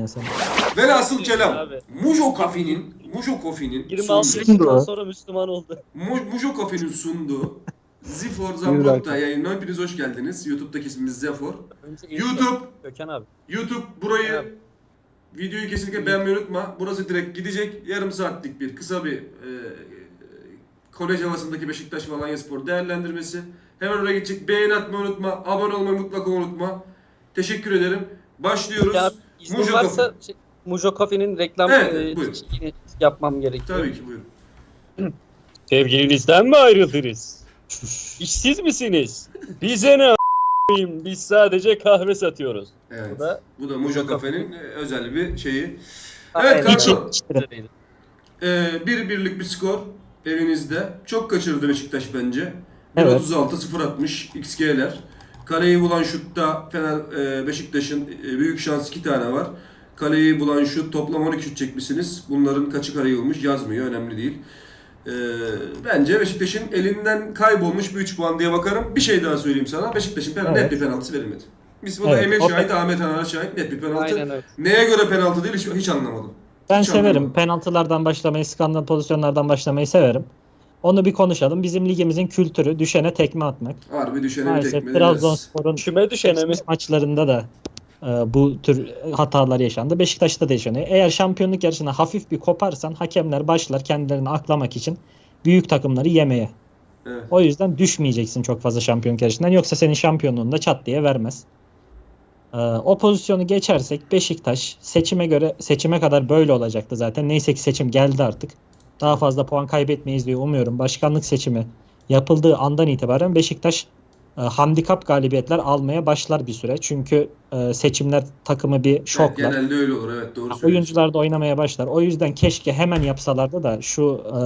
ya sen. Velhasıl kelam. Abi. Mujo Kafi'nin Mujo Coffee'nin 26 sunduğu, yaşından sonra Müslüman oldu. Mu- Mujo Coffee'nin sunduğu Zifor Hakan. yayınına hepiniz hoş geldiniz. YouTube'daki ismimiz Zefor. YouTube, Gökhan abi. YouTube burayı Abi. videoyu kesinlikle beğenmeyi unutma. Burası direkt gidecek. Yarım saatlik bir kısa bir e, kolej havasındaki Beşiktaş ve Alanya Spor değerlendirmesi. Hemen oraya gidecek. Beğeni atmayı unutma. Abone olmayı mutlaka unutma. Teşekkür ederim. Başlıyoruz. Ya izin Mujo varsa Coffee. şey, Mujo Coffee'nin reklam Evet, e, buyurun. şeyini yapmam gerekiyor. Tabii ki buyurun. Sevgilinizden mi ayrıldınız? İşsiz misiniz? Bize ne a**ayım? Biz sadece kahve satıyoruz. Evet. Bu da Bu da Mujo Cafe'nin özel bir şeyi. Aynen. Evet Kartal. Üzereydi. Ee, bir birlik bir skor evinizde. Çok kaçırdı Beşiktaş bence. Evet. 1.36 0.60 XG'ler. Kaleyi bulan şutta Fener e, Beşiktaş'ın e, büyük şans iki tane var. Kaleyi bulan şut toplam 12 şut çekmişsiniz. Bunların kaçı kaleye olmuş yazmıyor önemli değil. Ee, bence Beşiktaş'ın elinden kaybolmuş bir 3 puan diye bakarım. Bir şey daha söyleyeyim sana. Beşiktaş'ın pen- net Evet. bir penaltısı verilmedi. Biz burada Evet, Emir şahit, Ahmet Anar şahit net bir penaltı. Aynen öyle. Neye göre penaltı değil hiç, hiç anlamadım. Ben Hiç severim. anlamadım. Penaltılardan başlamayı, skandal pozisyonlardan başlamayı severim. Onu bir konuşalım. Bizim ligimizin kültürü düşene tekme atmak. Harbi düşene Maalesef tekme. Trabzonspor'un Küme düşene mi? maçlarında da e, bu tür hatalar yaşandı. Beşiktaş'ta da yaşanıyor. Eğer şampiyonluk yarışına hafif bir koparsan hakemler başlar kendilerini aklamak için büyük takımları yemeye. Evet. O yüzden düşmeyeceksin çok fazla şampiyonluk yarışından. Yoksa senin şampiyonluğunu da çat diye vermez. Ee, o pozisyonu geçersek Beşiktaş seçime göre seçime kadar böyle olacaktı zaten. Neyse ki seçim geldi artık. Daha fazla puan kaybetmeyiz diye umuyorum. Başkanlık seçimi yapıldığı andan itibaren Beşiktaş e, handikap galibiyetler almaya başlar bir süre. Çünkü e, seçimler takımı bir Evet, şoklar. genelde öyle olur evet doğru. Oyuncular da oynamaya başlar. O yüzden keşke hemen yapsalardı da şu e,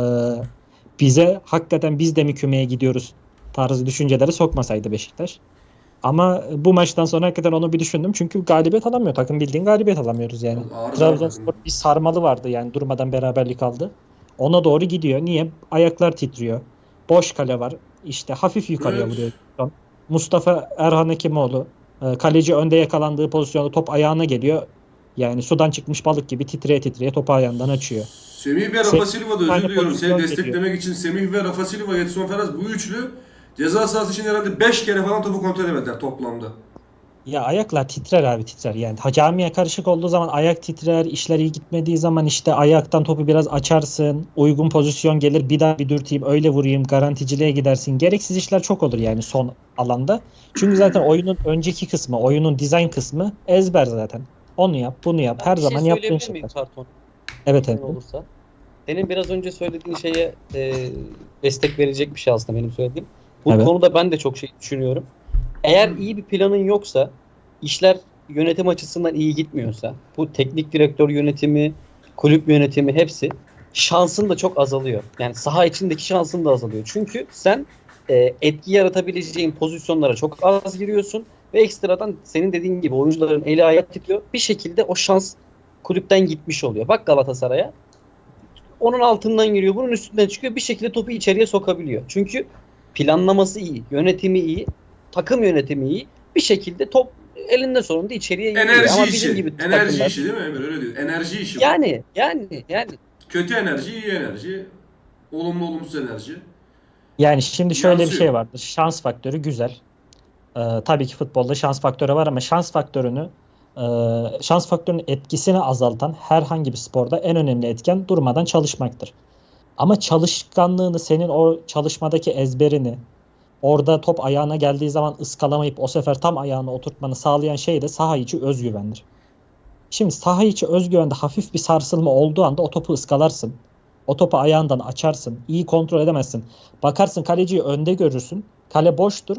bize hakikaten biz de mi kümeye gidiyoruz tarzı düşünceleri sokmasaydı Beşiktaş. Ama bu maçtan sonra hakikaten onu bir düşündüm. Çünkü galibiyet alamıyor. Takım bildiğin galibiyet alamıyoruz yani. Trabzonspor bir sarmalı vardı yani durmadan beraberlik aldı. Ona doğru gidiyor. Niye? Ayaklar titriyor. Boş kale var. İşte hafif yukarıya Evet. vuruyor. Mustafa Erhan Hekimoğlu e, kaleci önde yakalandığı pozisyonda top ayağına geliyor. Yani sudan çıkmış balık gibi titreye titreye topu ayağından açıyor. Semih ve Rafa Silva da özür diliyorum seni desteklemek için Semih ve Rafa Silva, Edson Feraz bu üçlü ceza sahası için herhalde 5 kere falan topu kontrol edemediler toplamda. Ya ayaklar titrer abi titrer yani. Ha, Camiye karışık olduğu zaman ayak titrer, işler iyi gitmediği zaman işte ayaktan topu biraz açarsın, uygun pozisyon gelir bir daha bir dürteyim öyle vurayım garanticiliğe gidersin. Gereksiz işler çok olur yani son alanda. Çünkü zaten oyunun önceki kısmı, oyunun dizayn kısmı ezber zaten. Onu yap, bunu yap. Her şey zaman yaptığın söyleyebilir miyim şeyler. Karton? Evet evet. olursa. Senin biraz önce söylediğin şeye e, destek verecek bir şey aslında benim söylediğim. Bu Evet. konuda ben de çok şey düşünüyorum. Eğer iyi bir planın yoksa, işler yönetim açısından iyi gitmiyorsa, bu teknik direktör yönetimi, kulüp yönetimi hepsi şansın da çok azalıyor. Yani saha içindeki şansın da azalıyor. Çünkü sen e, etki yaratabileceğin pozisyonlara çok az giriyorsun ve ekstradan senin dediğin gibi oyuncuların eli ayağı titriyor. Bir şekilde o şans kulüpten gitmiş oluyor. Bak Galatasaray'a onun altından giriyor, bunun üstünden çıkıyor. Bir şekilde topu içeriye sokabiliyor. Çünkü planlaması iyi, yönetimi iyi, takım yönetimi iyi. Bir şekilde top elinde sonunda içeriye giriyor. Enerji Ama işi. bizim gibi enerji takımlar- işi değil mi Emir öyle diyor. Enerji işi. bu. Yani, yani, yani. Kötü enerji, iyi enerji. Olumlu olumsuz enerji. Yani şimdi şöyle bir Yansıyor. şey vardır. Şans faktörü güzel. Ee, tabii ki futbolda şans faktörü var ama şans faktörünü e, şans faktörünün etkisini azaltan herhangi bir sporda en önemli etken durmadan çalışmaktır. Ama çalışkanlığını senin o çalışmadaki ezberini orada top ayağına geldiği zaman ıskalamayıp o sefer tam ayağına oturtmanı sağlayan şey de saha içi özgüvendir. Şimdi saha içi özgüvende hafif bir sarsılma olduğu anda o topu ıskalarsın. O topu ayağından açarsın. iyi kontrol edemezsin. Bakarsın kaleciyi önde görürsün. Kale boştur.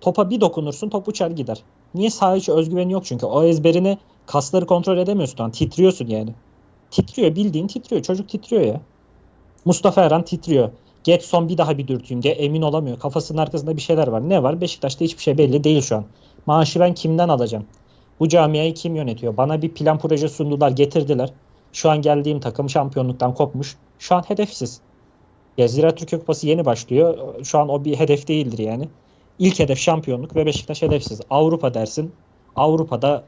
Topa bir dokunursun top uçar gider. Niye saha içi özgüveni yok çünkü. O ezberini kasları kontrol edemiyorsun. Yani titriyorsun yani. Titriyor bildiğin titriyor. Çocuk titriyor ya. Mustafa Eren titriyor. Getson bir daha bir dürteyim diye emin olamıyor. Kafasının arkasında bir şeyler var. Ne var? Beşiktaş'ta hiçbir şey belli değil şu an. Maaşı ben kimden alacağım? Bu camiayı kim yönetiyor? Bana bir plan proje sundular, getirdiler. Şu an geldiğim takım şampiyonluktan kopmuş. Şu an hedefsiz. Ya Ziraat Türkiye Kupası yeni başlıyor. Şu an o bir hedef değildir yani. İlk hedef şampiyonluk ve Beşiktaş hedefsiz. Avrupa dersin. Avrupa'da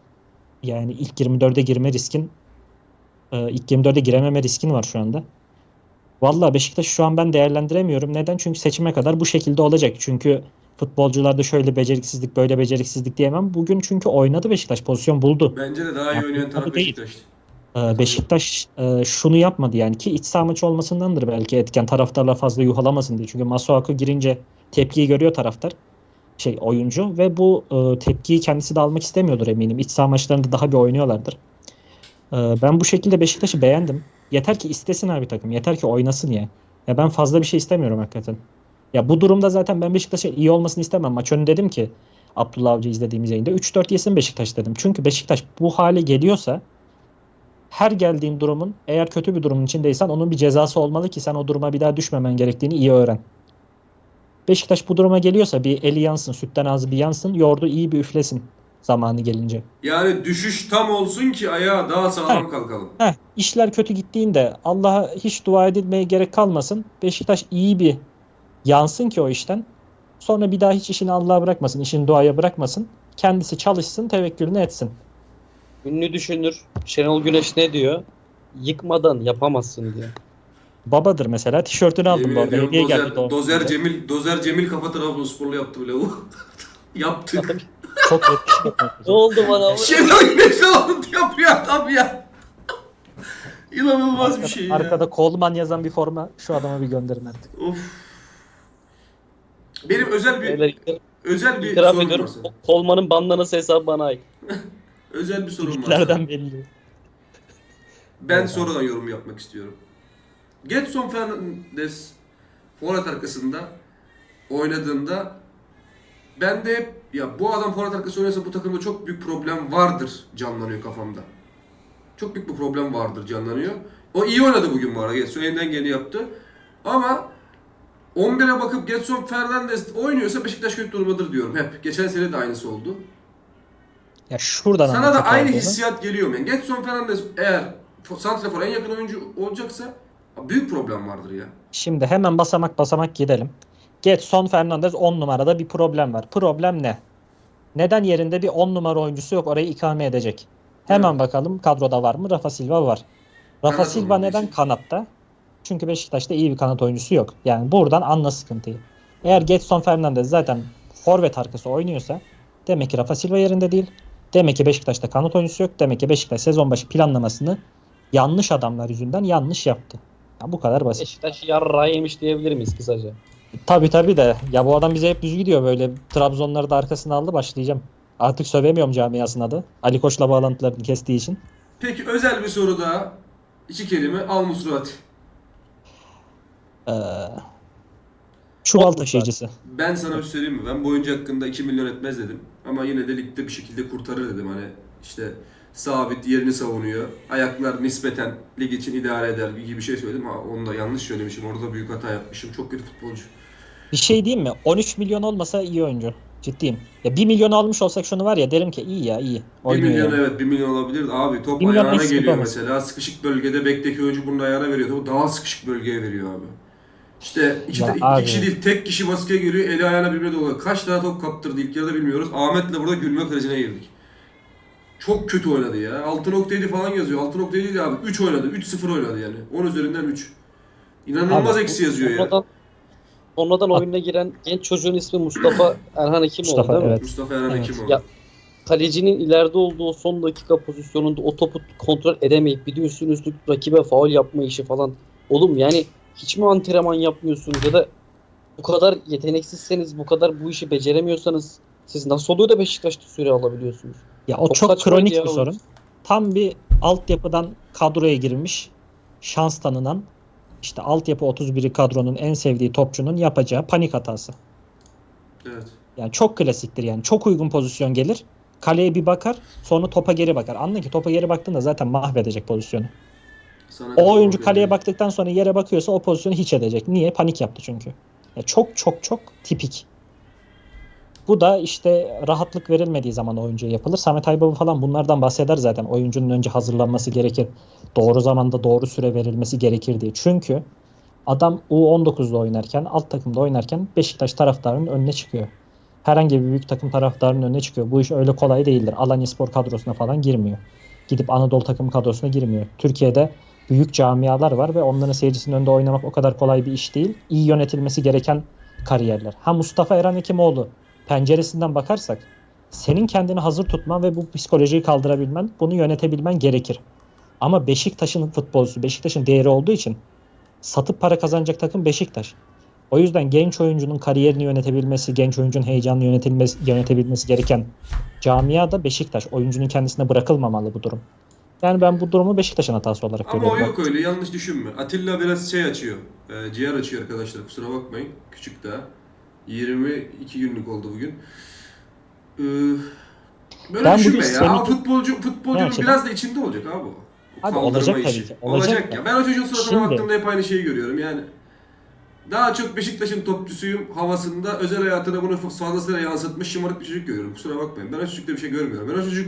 Yani ilk 24'e girme riskin e, ilk 24'e girememe riskin var şu anda. Vallahi Beşiktaş şu an ben değerlendiremiyorum. Neden? Çünkü seçime kadar bu şekilde olacak. Çünkü futbolcularda şöyle beceriksizlik, böyle beceriksizlik diyemem. Bugün çünkü oynadı Beşiktaş, pozisyon buldu. Bence de daha iyi oynayan taraf değil. Ee, Beşiktaş e, şunu yapmadı yani ki iç saha maçı olmasındandır belki etken taraftarlar fazla yuhalamasın diye. Çünkü Masuaku girince tepkiyi görüyor taraftar şey oyuncu ve bu e, tepkiyi kendisi de almak istemiyordur eminim. İç saha maçlarında daha bir oynuyorlardır. E, ben bu şekilde Beşiktaş'ı beğendim. Yeter ki istesin abi takım. Yeter ki oynasın ya. Ya ben fazla bir şey istemiyorum hakikaten. Ya bu durumda zaten ben Beşiktaş'ın iyi olmasını istemem. Maç önü dedim ki Abdullah Avcı izlediğimiz yayında 3-4 yesin Beşiktaş dedim. Çünkü Beşiktaş bu hale geliyorsa her geldiğin durumun eğer kötü bir durumun içindeysen onun bir cezası olmalı ki sen o duruma bir daha düşmemen gerektiğini iyi öğren. Beşiktaş bu duruma geliyorsa bir eli yansın, sütten ağzı bir yansın, yoğurdu iyi bir üflesin zamanı gelince. Yani düşüş tam olsun ki ayağa daha sağlam kalkalım. Heh, işler kötü gittiğinde Allah'a hiç dua edilmeye gerek kalmasın. Beşiktaş iyi bir yansın ki o işten. Sonra bir daha hiç işini Allah'a bırakmasın, işini duaya bırakmasın. Kendisi çalışsın, tevekkülünü etsin. Ünlü düşünür Şenol Güneş ne diyor? Yıkmadan yapamazsın diyor. Babadır mesela. Tişörtünü aldım Yemin bu arada. ediyorum Hediye geldi dozer, doğum dozer gününde. Cemil, dozer Cemil kafa Trabzonsporlu yaptı bile o. Yaptık. Çok yakışıklı. Ne oldu bana? Şenol Güneş'le onu yapıyor adam ya. İnanılmaz bir şey ya. Arkada Coleman yazan bir forma şu adama bir gönderin artık. Of. Benim özel bir Beyler, özel bir İtiraf sorum ediyorum. var sana. Kolmanın bandanası hesabı bana ait. Özel bir sorum var. sana. Belli. Ben sonradan yorum yapmak istiyorum. Getson Fernandes forvet arkasında oynadığında ben de hep ya bu adam forvet arkası oynasa bu takımda çok büyük problem vardır canlanıyor kafamda. Çok büyük bir problem vardır canlanıyor. O iyi oynadı bugün bu arada. Getson elinden geleni yaptı. Ama 11'e bakıp Getson Fernandes oynuyorsa Beşiktaş kötü durumdadır diyorum hep. Geçen sene de aynısı oldu. Ya şuradan Sana da aynı olduğunu. hissiyat geliyor? Yani Getson Fernandes eğer fo- Santrafor en yakın oyuncu olacaksa büyük problem vardır ya. Şimdi hemen basamak basamak gidelim. Getson Fernandez 10 numarada bir problem var. Problem ne? Neden yerinde bir 10 numara oyuncusu yok orayı ikame edecek? Hemen Evet. bakalım kadroda var mı? Rafa Silva var. Rafa Kanat Silva oyuncusu. neden kanatta? Çünkü Beşiktaş'ta iyi bir kanat oyuncusu yok. Yani buradan anla sıkıntıyı. Eğer Getson Fernandez zaten forvet arkası oynuyorsa demek ki Rafa Silva yerinde değil. Demek ki Beşiktaş'ta kanat oyuncusu yok. Demek ki Beşiktaş sezon başı planlamasını yanlış adamlar yüzünden yanlış yaptı. Ya bu kadar basit. Beşiktaş yarra yemiş diyebilir miyiz kısaca? Tabii tabii de ya bu adam bize hep düz gidiyor böyle Trabzonları da arkasına aldı başlayacağım. Artık sövemiyorum camiasına da. Ali Koç'la bağlantılarını kestiği için. Peki özel bir soru daha. İki kelime. Al Musrati. Ee, çuval taşıyıcısı. Ben sana bir şey söyleyeyim mi? Ben bu oyuncu hakkında 2 milyon etmez dedim. Ama yine de ligde bir şekilde kurtarır dedim. Hani işte sabit yerini savunuyor. Ayaklar nispeten lig için idare eder gibi bir şey söyledim. Ha, onu da yanlış söylemişim. Orada büyük hata yapmışım. Çok kötü futbolcu. Bir şey diyeyim mi? 13 milyon olmasa iyi oyuncu. Ciddiyim. Ya 1 milyon almış olsak şunu var ya derim ki iyi ya iyi. 1 Oynuyor milyon yani. evet 1 milyon olabilir. Abi top Bir milyon ayağına eksik geliyor olmaz. mesela. Sıkışık bölgede bekteki oyuncu bunun ayağına veriyor. Topu daha sıkışık bölgeye veriyor abi. İşte iki, Ya iki abi. kişi değil tek kişi baskıya geliyor. Eli ayağına birbirine doluyor. Kaç tane top kaptırdı ilk yarıda bilmiyoruz. Ahmet'le burada gülme krizine girdik. Çok kötü oynadı ya. 6.7 falan yazıyor. 6.7 değil abi. 3 oynadı. 3-0 oynadı yani. 10 üzerinden 3. İnanılmaz Abi, eksi yazıyor ya. Sonradan, sonradan oyuna giren genç çocuğun ismi Mustafa Erhan Hekimoğlu Mustafa, değil mi? evet. Mustafa Eren Evet. Hekimoğlu. Ya, Kalecinin ileride olduğu o son dakika pozisyonunda o topu kontrol edemeyip bir de üstüne üstlük rakibe faul yapma işi falan. Oğlum yani hiç mi antrenman yapmıyorsunuz ya da bu kadar yeteneksizseniz, bu kadar bu işi beceremiyorsanız siz nasıl oluyor da Beşiktaş'ta süre alabiliyorsunuz? Ya o Çok çok, saçmaydı kronik ya bir o. sorun. Tam bir altyapıdan kadroya girmiş, şans tanınan, işte altyapı 31'i kadronun en sevdiği topçunun yapacağı panik hatası. Evet. Yani çok klasiktir yani. Çok uygun pozisyon gelir. Kaleye bir bakar, sonra topa geri bakar. Anla ki topa geri baktığında zaten mahvedecek pozisyonu. Sana O oyuncu kaleye önemli. baktıktan sonra yere bakıyorsa o pozisyonu hiç edecek. Niye? Panik yaptı çünkü. Ya çok çok çok tipik. Bu da işte rahatlık verilmediği zaman oyuncuya yapılır. Samet Aybaba falan bunlardan bahseder zaten. Oyuncunun önce hazırlanması gerekir. Doğru zamanda doğru süre verilmesi gerekir diye. Çünkü adam U19'da oynarken, alt takımda oynarken Beşiktaş taraftarının önüne çıkıyor. Herhangi bir büyük takım taraftarının önüne çıkıyor. Bu iş öyle kolay değildir. Alanya Spor kadrosuna falan girmiyor. Gidip Anadolu takım kadrosuna girmiyor. Türkiye'de büyük camialar var ve onların seyircisinin önünde oynamak o kadar kolay bir iş değil. İyi yönetilmesi gereken kariyerler. Ha Mustafa Eren Hekimoğlu penceresinden bakarsak senin kendini hazır tutman ve bu psikolojiyi kaldırabilmen, bunu yönetebilmen gerekir. Ama Beşiktaş'ın futbolcusu, Beşiktaş'ın değeri olduğu için satıp para kazanacak takım Beşiktaş. O yüzden genç oyuncunun kariyerini yönetebilmesi, genç oyuncunun heyecanını yönetilmesi, yönetebilmesi gereken camia da Beşiktaş. Oyuncunun kendisine bırakılmamalı bu durum. Yani ben bu durumu Beşiktaş'ın hatası olarak Ama o görüyorum. yok öyle yanlış düşünme. Atilla biraz şey açıyor. E, ciğer açıyor arkadaşlar kusura bakmayın. Küçük daha. 22 günlük oldu bugün. Ee, böyle Ben düşünme ya. Aa, futbolcu futbolcunun biraz da içinde olacak abi o. Abi olacak tabii işi. ki. Olacak, Olacak ya. Ben o çocuğun suratına Şimdi- baktığımda hep aynı şeyi görüyorum yani. Daha çok Beşiktaş'ın topçusuyum havasında özel hayatına bunu fazlasıyla yansıtmış şımarık bir çocuk görüyorum. Kusura bakmayın. Ben o çocukta bir şey görmüyorum. Ben o çocuk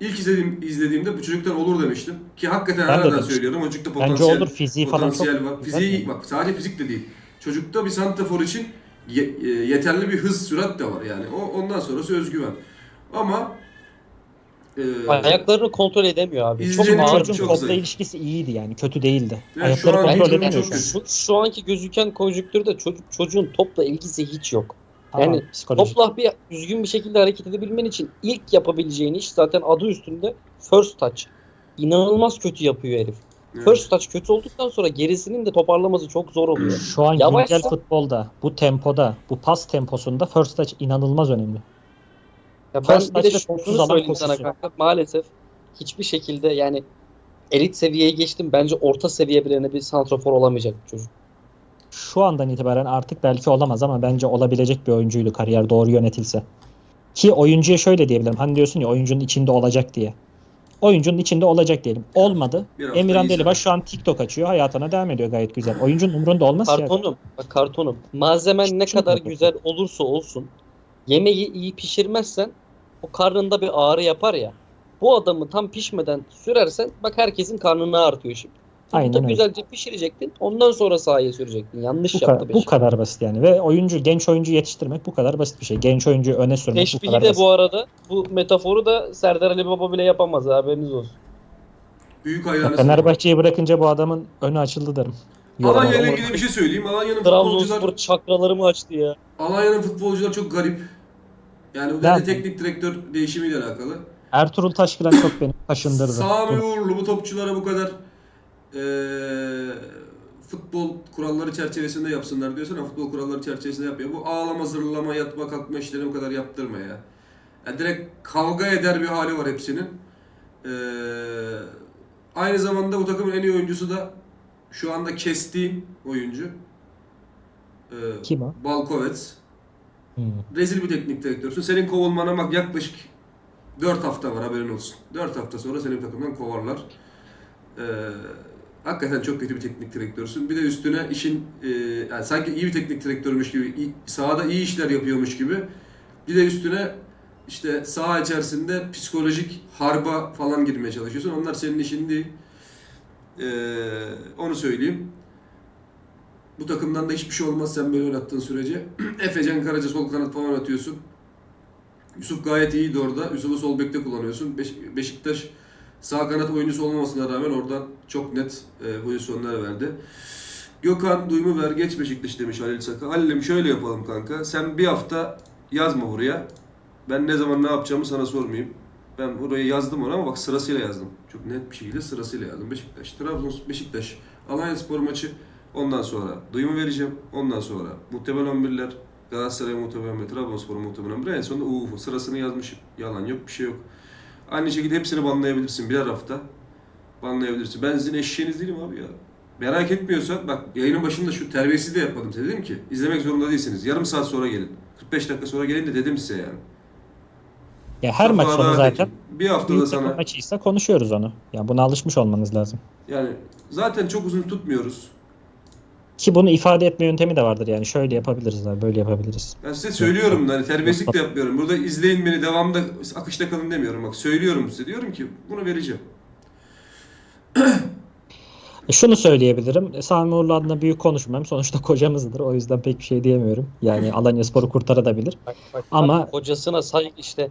ilk izlediğim, izlediğimde bu çocuktan olur demiştim. Ki hakikaten Ben demiştim. söylüyorum. O çocukta Bence potansiyel, olur. Fiziği falan çok potansiyel var. güzel Fiziği bak sadece fizik de değil. Çocukta bir santrafor için ye- e, yeterli bir hız, sürat de var yani. O ondan sonrası özgüven. Ama e, Ayaklarını kontrol edemiyor abi. Çok ağır çok- zayıf. ilişkisi iyiydi yani. Kötü değildi. Evet, Ayakları şu kontrol edemiyor şu an. Şu, şu anki gözüken konjüktürde çocuk çocuğun topla ilgisi hiç yok. Tamam, Yani psikolojik. Topla bir düzgün bir şekilde hareket edebilmen için ilk yapabileceğin iş zaten adı üstünde first touch. İnanılmaz kötü yapıyor herif. Evet. First touch kötü olduktan sonra gerisinin de toparlaması çok zor oluyor. Şu an Yavaşsa- güncel futbolda bu tempoda, bu pas temposunda first touch inanılmaz önemli. Ya ben First bir de şunu söyleyeyim sana kanka. Maalesef hiçbir şekilde yani elit seviyeye geçtim. Bence orta seviye birine bir santrafor olamayacak bu çocuk. Şu andan itibaren artık belki olamaz ama bence olabilecek bir oyuncuydu kariyer doğru yönetilse. Ki oyuncuya şöyle diyebilirim. Hani diyorsun ya oyuncunun içinde olacak diye. Oyuncunun içinde olacak diyelim. Olmadı. Emirhan Delibaş şu an TikTok açıyor. Hayatına devam ediyor gayet güzel. Oyuncunun umurunda olmaz ki. Kartonum. Bak kartonum. Malzemen ne kadar karton. güzel olursa olsun yemeği iyi pişirmezsen o karnında bir ağrı yapar ya. Bu adamı tam pişmeden sürersen bak herkesin karnını ağrıtıyor şimdi. Aynen da öyle. güzelce pişirecektin. Ondan sonra sahaya sürecektin. Yanlış Bu, yaptı ka- Beşiktaş. bu kadar basit yani. Ve oyuncu, genç oyuncu yetiştirmek bu kadar basit bir şey. Genç oyuncuyu öne sürmek bu Teşbihi kadar de basit. bu arada bu metaforu da Serdar Ali Baba bile yapamaz haberiniz olsun. Büyük hayranı. Fenerbahçe'yi bırakınca bu adamın önü açıldı derim. Yorum Alanya ile olarak. ilgili bir şey söyleyeyim. Alanya'nın futbolcular Trabzonspor çakralarımı açtı ya. Alanya'nın futbolcular çok garip. Yani bu bence teknik direktör değişimiyle alakalı. Ertuğrul Taşkıran çok beni kaşındırdı. Sami Uğurlu bu topçulara bu kadar futbol kuralları çerçevesinde yapsınlar diyorsun ama futbol kuralları çerçevesinde yapmıyor. Bu ağlama, zırlama, yatma, kalkma işlerini bu kadar yaptırma ya. ya direkt kavga eder bir hali var hepsinin. Eee, aynı zamanda bu takımın en iyi oyuncusu da şu anda kestiğim oyuncu. Eee Kim o? Balkovets. Hmm. Rezil bir teknik direktörsün. Senin kovulmana bak yaklaşık 4 hafta var haberin olsun. 4 hafta sonra senin takımdan kovarlar. Ee, hakikaten çok kötü bir teknik direktörsün. Bir de üstüne işin e, yani sanki iyi bir teknik direktörmüş gibi, iyi- sahada iyi işler yapıyormuş gibi. Bir de üstüne işte saha içerisinde psikolojik harba falan girmeye çalışıyorsun. Onlar senin işin değil. Ee, onu söyleyeyim. Bu takımdan da hiçbir şey olmaz sen böyle oynattığın sürece. Efecan Karaca sol kanat falan atıyorsun. Yusuf gayet iyiydi orada. Yusuf'u sol bekte kullanıyorsun. Beş- Beşiktaş sağ kanat oyuncusu olmamasına rağmen oradan çok net e, pozisyonlar verdi. Gökhan duymu ver geç Beşiktaş demiş Halil Saka. Halil'im şöyle yapalım kanka. Sen bir hafta yazma buraya. Ben ne zaman ne yapacağımı sana sormayayım. Ben buraya yazdım onu ama bak sırasıyla yazdım. Çok net bir şekilde sırasıyla yazdım. Beşiktaş, Trabzon, Beşiktaş, Alanya Spor maçı. Ondan sonra duyumu vereceğim. Ondan sonra muhtemel 11'ler Galatasaray muhtemelen 11, Trabzonspor muhtemelen 11. En sonunda UFO sırasını yazmışım. Yalan yok bir şey yok. Aynı şekilde hepsini banlayabilirsin birer hafta. Banlayabilirsin. Ben sizin eşeğiniz değilim abi ya. Merak etmiyorsan bak yayının başında şu terbiyesiz de yapmadım size dedim ki izlemek zorunda değilsiniz. Yarım saat sonra gelin. 45 dakika sonra gelin de dedim size yani. Ya her maç sonu zaten. Bir haftada sana maçıysa konuşuyoruz onu. Ya buna alışmış olmanız lazım. yani zaten çok uzun tutmuyoruz. Ki bunu ifade etme yöntemi de vardır yani. Şöyle yapabiliriz abi, böyle yapabiliriz. Ben size söylüyorum hani terbiyesizlik de yapmıyorum. Burada izleyin beni devamında akışta kalın demiyorum. Bak söylüyorum size diyorum ki bunu vereceğim. E, Şunu söyleyebilirim. Sami Uğurlu adına büyük konuşmam. Sonuçta kocamızdır. O yüzden pek bir şey diyemiyorum. Yani Alanya Spor'u kurtarabilir. Bak, bak, Ama- bak, kocasına saygı işte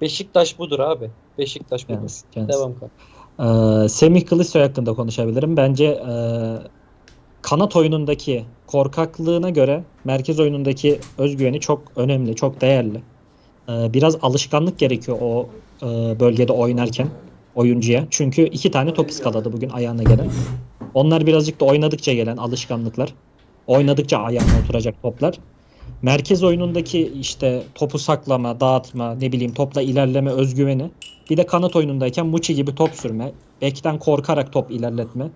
Beşiktaş budur abi. Beşiktaş budur. Kendisi, kendisi. Devam kanka. Ee, Semih Kılıçsoy hakkında konuşabilirim. Bence e, kanat oyunundaki korkaklığına göre merkez oyunundaki özgüveni çok önemli, çok değerli. Ee, biraz alışkanlık gerekiyor o e, bölgede oynarken oyuncuya. Çünkü iki tane top iskaladı bugün ayağına gelen. Onlar birazcık da oynadıkça gelen alışkanlıklar. Oynadıkça ayağına oturacak toplar. Merkez oyunundaki işte topu saklama, dağıtma, ne bileyim topla ilerleme özgüveni. Bir de kanat oyunundayken Muçi gibi top sürme, bekten korkarak top ilerletme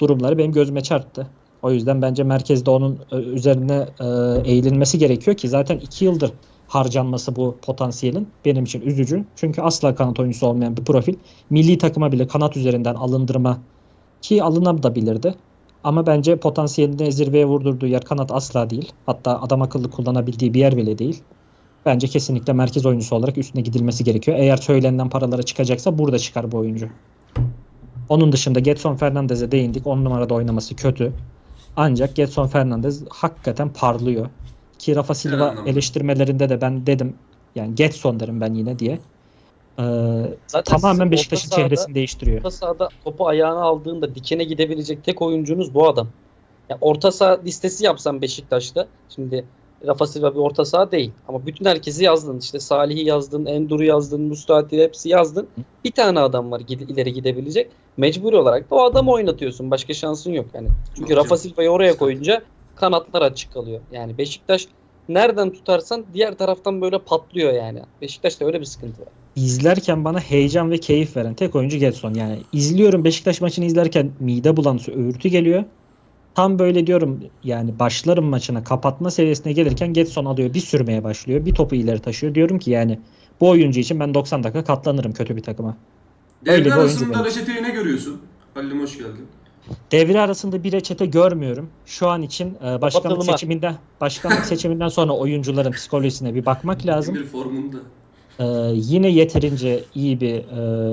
durumları benim gözüme çarptı. O yüzden bence merkezde onun e, üzerine e, eğilinmesi gerekiyor ki zaten 2 yıldır harcanması bu potansiyelin benim için üzücü. Çünkü asla kanat oyuncusu olmayan bir profil. Milli takıma bile kanat üzerinden alındırma ki alınabilirdi. Ama bence potansiyelini zirveye vurdurduğu yer kanat asla değil. Hatta adam akıllı kullanabildiği bir yer bile değil. Bence kesinlikle merkez oyuncusu olarak üstüne gidilmesi gerekiyor. Eğer söylenen paralara çıkacaksa burada çıkar bu oyuncu. Onun dışında Getson Fernandez'e değindik. 10 numarada oynaması kötü. Ancak Getson Fernandez hakikaten parlıyor. Ki Rafa Silva eleştirmelerinde de ben dedim yani Getson derim ben yine diye. Ee, Zaten tamamen Beşiktaş'ın çehresini değiştiriyor. Orta sahada topu ayağına aldığında dikene gidebilecek tek oyuncunuz bu adam. Ya orta saha listesi yapsam Beşiktaş'ta şimdi Rafa Silva bir orta saha değil. Ama bütün herkesi yazdın. İşte Salih'i yazdın, Endur'u yazdın, Mustati'yi hepsi yazdın. Bir tane adam var gide- ileri gidebilecek. Mecburi olarak da o adamı oynatıyorsun. Başka şansın yok yani. Çünkü Yok Rafa. Silva'yı oraya koyunca kanatlar açık kalıyor. Yani Beşiktaş nereden tutarsan diğer taraftan böyle patlıyor yani. Beşiktaş'ta öyle bir sıkıntı var. izlerken bana heyecan ve keyif veren tek oyuncu Getson. Yani izliyorum Beşiktaş maçını izlerken mide bulantısı, öğürtü geliyor. Tam böyle diyorum yani başlarım maçına kapatma seviyesine gelirken Getson alıyor bir sürmeye başlıyor. Bir topu ileri taşıyor. Diyorum ki yani bu oyuncu için ben 90 dakika katlanırım kötü bir takıma. Öyle Devre bir oyuncu arasında benim. reçeteyi ne görüyorsun? Halil'im hoş geldin. Devre arasında bir reçete görmüyorum. Şu an için e, başkanlık Kapatılma. seçiminden başkanlık seçiminden sonra oyuncuların psikolojisine bir bakmak lazım. Bir formunda. Ee, yine yeterince iyi bir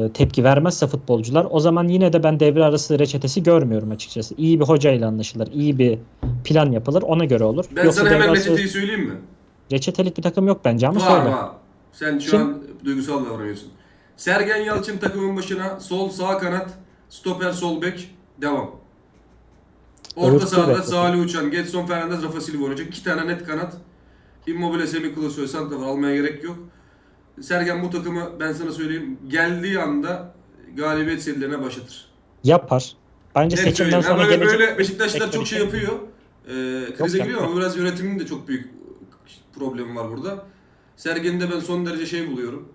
e, tepki vermezse futbolcular o zaman yine de ben devre arası reçetesi görmüyorum açıkçası. İyi bir hocayla anlaşılır, iyi bir plan yapılır ona göre olur. Ben Yoksa sana devre hemen arası reçeteyi söyleyeyim mi? reçetelik bir takım yok bence ama Var söyle. var. Sen şu Kim? an duygusal davranıyorsun. Sergen Yalçın takımın başına sol sağ kanat, stoper sol bek devam. Orta sahada. Salih Uçan, Getson Fernandez, Rafa Silva oynayacak. İki tane net kanat. Immobile, Semih Kılıçsoy, Santrafor almaya gerek yok. Sergen bu takımı ben sana söyleyeyim geldiği anda galibiyet serilerine başlatır. Yapar. Bence Net seçimden söyleyeyim. sonra Yani böyle, gelecek. böyle Beşiktaşlılar çok şey yapıyor. Ee, krize Yok, giriyor ama biraz yönetimin de çok büyük problemi var burada. Sergen'i de ben son derece şey buluyorum.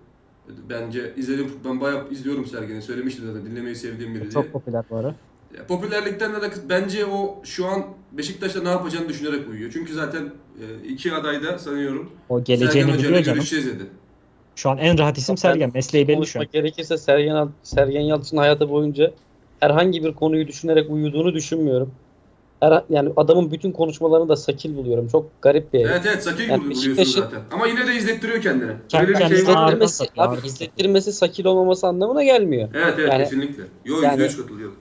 Bence izledim ben bayağı izliyorum Sergen'i. Söylemiştim zaten dinlemeyi sevdiğim biri diye. Çok popüler bu ara. Ya, popülerlikten de bence o şu an Beşiktaş'ta ne yapacağını düşünerek uyuyor. Çünkü zaten e, iki aday da sanıyorum O Sergen geleceğini Hoca'yla biliyor canım. görüşeceğiz dedi. Şu an en rahat isim Zaten Sergen. Mesleği belli şu Konuşmak an. gerekirse Sergen, Sergen Yalçın hayatı boyunca herhangi bir konuyu düşünerek uyuduğunu düşünmüyorum. Her, yani adamın bütün konuşmalarını da sakil buluyorum. Çok garip bir. Evet evet Sakil Yani buluyorsun Beşiktaş'ın- zaten. Ama yine de izlettiriyor kendini. Kendi Öyle bir şey var. abi izlettirmesi sakil olmaması anlamına gelmiyor. Evet evet Yani- kesinlikle. Yo yani- %3 katılıyorum.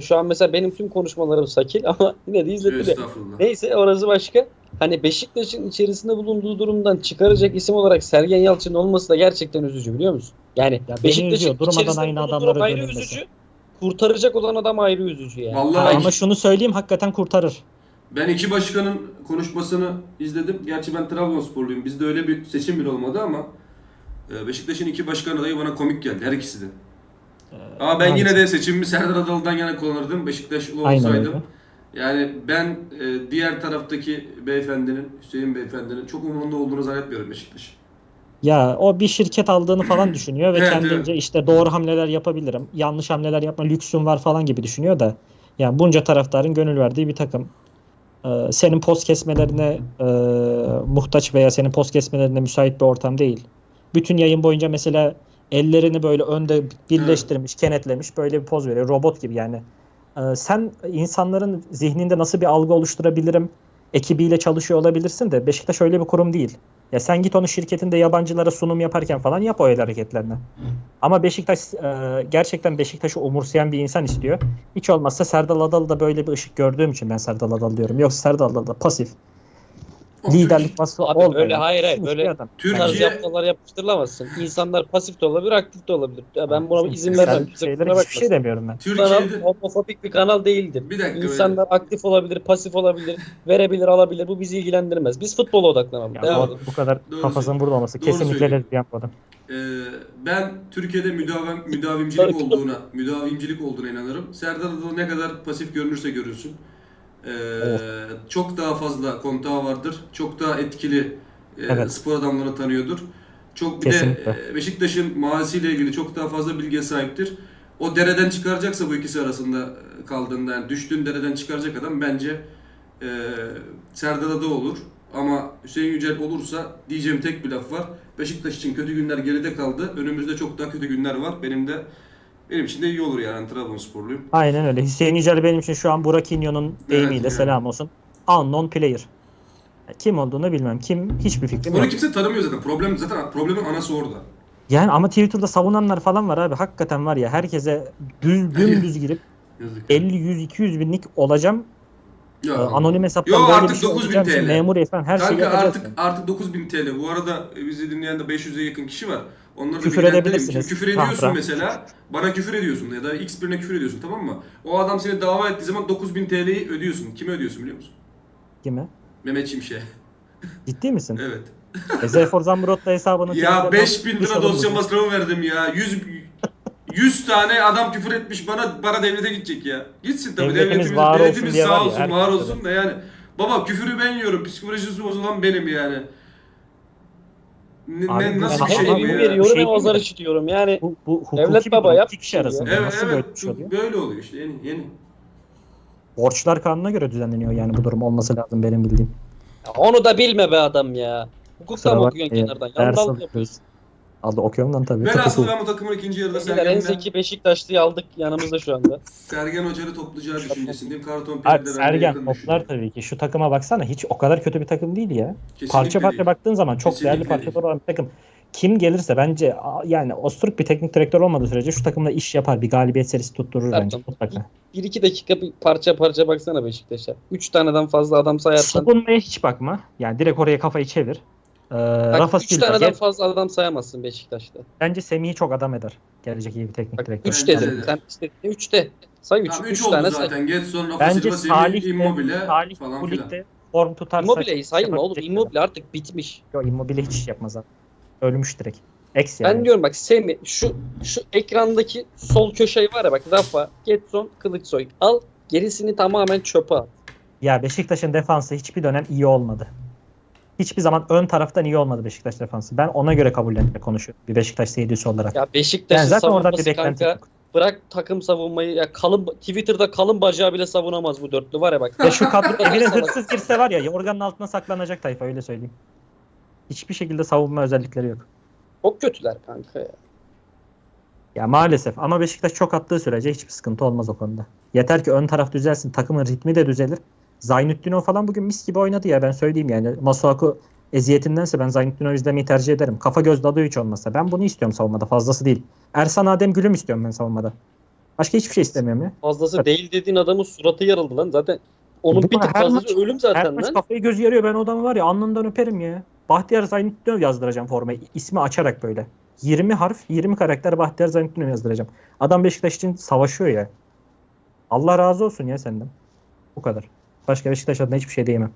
Şu an mesela benim tüm konuşmalarım sakil ama yine de. Estağfurullah. Neyse orası başka. Hani Beşiktaş'ın içerisinde bulunduğu durumdan çıkaracak isim olarak Sergen Yalçın olması da gerçekten üzücü biliyor musun? Yani Ya Beşiktaş'ın. Durmadan aynı durum ayrı üzücü. Kurtaracak olan adam ayrı üzücü yani. Vallahi Ama şunu söyleyeyim hakikaten kurtarır. Ben iki başkanın konuşmasını izledim. Gerçi ben Trabzonsporluyum. Bizde öyle bir seçim bile olmadı ama e, Beşiktaş'ın iki başkan adayı bana komik geldi. Her ikisi de. Ama ben yine de seçimimi Serdar Adalı'dan yana kullanırdım. Beşiktaşlı Aynen olsaydım. öyle. Yani ben e, diğer taraftaki beyefendinin, Hüseyin beyefendinin çok umurunda olduğunu zannetmiyorum Beşiktaş. Ya o bir şirket aldığını falan düşünüyor ve Evet, kendince işte doğru hamleler yapabilirim. Yanlış hamleler yapma lüksüm var falan gibi düşünüyor da yani bunca taraftarın gönül verdiği bir takım. Ee, senin post kesmelerine e, muhtaç veya senin post kesmelerine müsait bir ortam değil. Bütün yayın boyunca mesela ellerini böyle önde birleştirmiş, kenetlemiş böyle bir poz veriyor. Robot gibi yani. Ee, sen insanların zihninde nasıl bir algı oluşturabilirim? ekibiyle çalışıyor olabilirsin de Beşiktaş öyle bir kurum değil. Ya sen git onu şirketinde yabancılara sunum yaparken falan yap o el hareketlerini. Ama Beşiktaş e, gerçekten Beşiktaş'ı umursayan bir insan istiyor. Hiç olmazsa Serdal Adalı da böyle bir ışık gördüğüm için ben Serdal Adalı diyorum. Yoksa Serdal Adalı da pasif. Liderlik vasfı Abi olmayan. öyle hayır, hayır, böyle- adam. Tarz Türkiye yapmalar yapıştırılamazsın. İnsanlar pasif de olabilir, aktif de olabilir. Ya ben buna izin Sen vermem. Kimse şeylere kusura hiçbir şey demiyorum ben. Bu kanal Türkiye'de homofobik bir kanal değildir. bir dakika İnsanlar aktif olabilir, pasif olabilir, verebilir, alabilir. Bu bizi ilgilendirmez. Biz futbola odaklanalım. Ya Devam bu, bu kadar Doğru kafasının burada olması Doğru kesinlikle söylüyor. lezbiyen bu adam. Ee, ben Türkiye'de müdavim, müdavimcilik Tabii. olduğuna, müdavimcilik olduğuna inanırım. Serdar Adalı ne kadar pasif görünürse görünsün. Ee, çok daha fazla kontağı vardır. Çok daha etkili e, Evet. spor adamlarını tanıyordur. Çok bir Kesinlikle. de Beşiktaş'ın mazisiyle ilgili çok daha fazla bilgiye sahiptir. O dereden çıkaracaksa bu ikisi arasında e, kaldığında yani düştüğün dereden çıkaracak adam bence e, Serdar Adalı olur. Ama Hüseyin Yücel olursa diyeceğim tek bir laf var. Beşiktaş için kötü günler geride kaldı. Önümüzde çok daha kötü günler var. Benim de benim için de iyi olur yani Trabzonsporluyum. Aynen öyle. Hüseyin Yücel benim için şu an Burakinho'nun deyimiyle yani. selam olsun. Unknown player. Kim olduğunu bilmem. Kim hiçbir fikrim Onu yok. kimse tanımıyor zaten. Problem zaten problemin anası orada. Yani ama Twitter'da savunanlar falan var abi. Hakikaten var ya herkese düz dümdüz girip Yazık. 50 100 200 binlik olacağım. Ya, Ee, anonim hesaptan Yo, böyle artık bir şey 9000 olacağım için TL. memur falan her şeyi Kanka yapacağız. artık artık 9000 TL. Bu arada bizi dinleyen de 500'e yakın kişi var. Onları da Küfür bilgilendireyim. edebilirsiniz. Küfür ediyorsun Tahra. mesela. Bana küfür ediyorsun ya da X birine küfür ediyorsun tamam mı? O adam seni dava ettiği zaman 9000 TL'yi ödüyorsun. Kime ödüyorsun biliyor musun? Kime? Mehmet Şimşek'e. Ciddi misin? Evet. E, Zeyfor Zambrot'ta hesabını Ya Twitter'dan 5000 lira dosya masrafı verdim ya. 100 100 tane adam küfür etmiş bana para devlete gidecek ya. Gitsin tabii Devletimiz devletimiz, var olsun devletimiz var sağ ya, olsun, var öyle. olsun da yani. Baba küfürü ben yiyorum. Psikolojisi bozulan benim yani. Ne, Abi ne- bu- nasıl bir şey bu ya? veriyorum Şey değil azar mi? işitiyorum. Yani Bu, bu hukuki Devlet bir baba durum. ya. İki kişi arasında Evet nasıl böyle bir evet şey bu- oluyor? böyle oluyor işte yeni yeni. Borçlar kanuna göre düzenleniyor yani bu durum olması lazım benim bildiğim. ya onu da bilme be adam ya. Hukukta Kusura mı okuyorsun e, kenardan? ders Yandal alıyoruz. yapıyorsun. Aldı okuyorum lan tabii. Velhasıl ben bu takımın ikinci yarıda Beyler en Sergen'den zeki Beşiktaşlı'yı aldık yanımızda şu anda. Sergen Hoca'yı toplayacağı düşüncesindeyim. Karton Abi Sergen toplar tabii ki. Şu takıma baksana hiç o kadar kötü bir takım değil ya. Kesinlikle parça parça değil. baktığın zaman çok Kesinlikle değerli parçalar olan bir takım. Kim gelirse bence yani osuruk bir teknik direktör olmadığı sürece şu takımda iş yapar. Bir galibiyet serisi tutturur Zaten. bence mutlaka. Bir iki dakika bir parça parça baksana Beşiktaş'a. Üç taneden fazla adam sayarsan. Savunmaya hiç bakma. Yani direkt oraya kafayı çevir. Ee, Bak, Rafa üç Silva taneden gel- fazla adam sayamazsın Beşiktaş'ta. bence Semih'i çok adam eder. Gelecek iyi bir teknik Bak direktör. üç dedim. de. Sen işte üç de. Say üç. Tamam, üç 3 oldu tane say. zaten. Getson, Rafa Bence Silva, Salih Semih, de, Immobile Salih falan bu filan. ligde form tutarsa Immobile'yi sayma oğlum. yapabilecek Immobile artık bitmiş. adam. Yok Immobile hiç yapmaz abi. Ölmüş direkt. Ex yani. Ben diyorum bak Semih şu şu ekrandaki sol köşeyi var ya bak Rafa, Getson, Kılıçsoy. Al gerisini tamamen çöpe at. Ya Beşiktaş'ın defansı hiçbir dönem iyi olmadı. Hiçbir zaman ön taraftan iyi olmadı Beşiktaş defansı. Ben ona göre kabullenmeye konuşuyorum. Bir Beşiktaş seyircisi olarak. Ya Beşiktaş'ın yani zaten oradan bir beklenti kanka yok. bırak takım savunmayı ya kalın Twitter'da kalın bacağı bile savunamaz bu dörtlü var ya bak. Ya şu kadro evine hırsız girse var ya yorganın altına saklanacak tayfa öyle söyleyeyim. Hiçbir şekilde savunma özellikleri yok. Çok kötüler kanka ya. Ya maalesef ama Beşiktaş çok attığı sürece hiçbir sıkıntı olmaz o konuda. Yeter ki ön taraf düzelsin, takımın ritmi de düzelir. Zaynutdinov falan bugün mis gibi oynadı ya ben söyleyeyim yani. Masuaku eziyetindense ben Zaynutdinov'u izlemeyi tercih ederim. Kafa göz dadı hiç olmasa. Ben bunu istiyorum savunmada fazlası değil. Ersan Adem Gül'üm istiyorum ben savunmada. Başka hiçbir şey istemiyorum ya. Fazlası Evet. değil dediğin adamın suratı yarıldı lan. Zaten onun Bu bir tık her fazlası maç- ölüm Her zaten maç lan. kafayı gözü yarıyor ben o adamı var ya alnından öperim ya. Bahtiyar Zaynutdinov yazdıracağım formayı. ismi açarak böyle. 20 harf 20 karakter Bahtiyar Zaynutdinov yazdıracağım. Adam Beşiktaş için savaşıyor ya. Allah razı olsun ya senden. Bu kadar. Başka Beşiktaş adına hiçbir şey diyemem.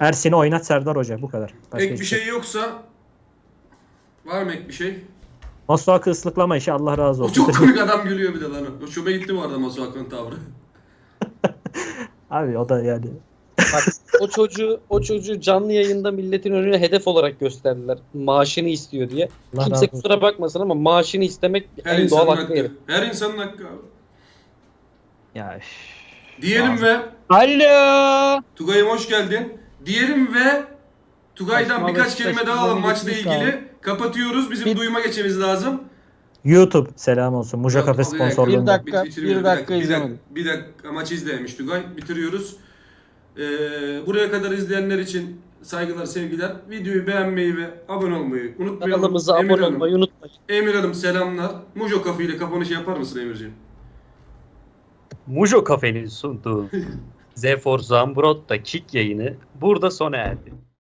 Ersin'i oynat Serdar Hoca bu kadar. Başka Ek bir hiçbir şey yoksa var mı ek bir şey? Masuaku ıslıklama işi Allah razı O olsun. çok komik adam gülüyor bir de lan. O şube gitti bu arada Masuaku'nun tavrı. Abi o da yani. Bak o çocuğu o çocuğu canlı yayında milletin önüne hedef olarak gösterdiler. Maaşını istiyor diye. Allah Kimse kusura bakmasın ama maaşını istemek Her en doğal hakkı hakkı. Her insanın hakkı abi. Ya üf. Diyelim ve Alo. Tugay'ım hoş geldin. Diyelim ve Tugay'dan Saçma birkaç kelime daha alalım maçla ilgili. abi. Kapatıyoruz. Bizim Bir- duyuma geçmemiz lazım. YouTube selam olsun. Muja Kafe Alıyor, Bir dakika, bir bitiriyorum. dakika bir izlemedim. Bir dakika maçı izlemiş Tugay. Bitiriyoruz. Ee, buraya kadar izleyenler için saygılar, sevgiler. Videoyu beğenmeyi ve abone olmayı unutmayalım. Kanalımıza Emir abone olmayı unutmayın. Emir Hanım selamlar. Mujo Kafe ile kapanışı yapar mısın Emirciğim? Mujo Kafe'nin sunduğu Z for Zambrotta Kick yayını burada sona erdi.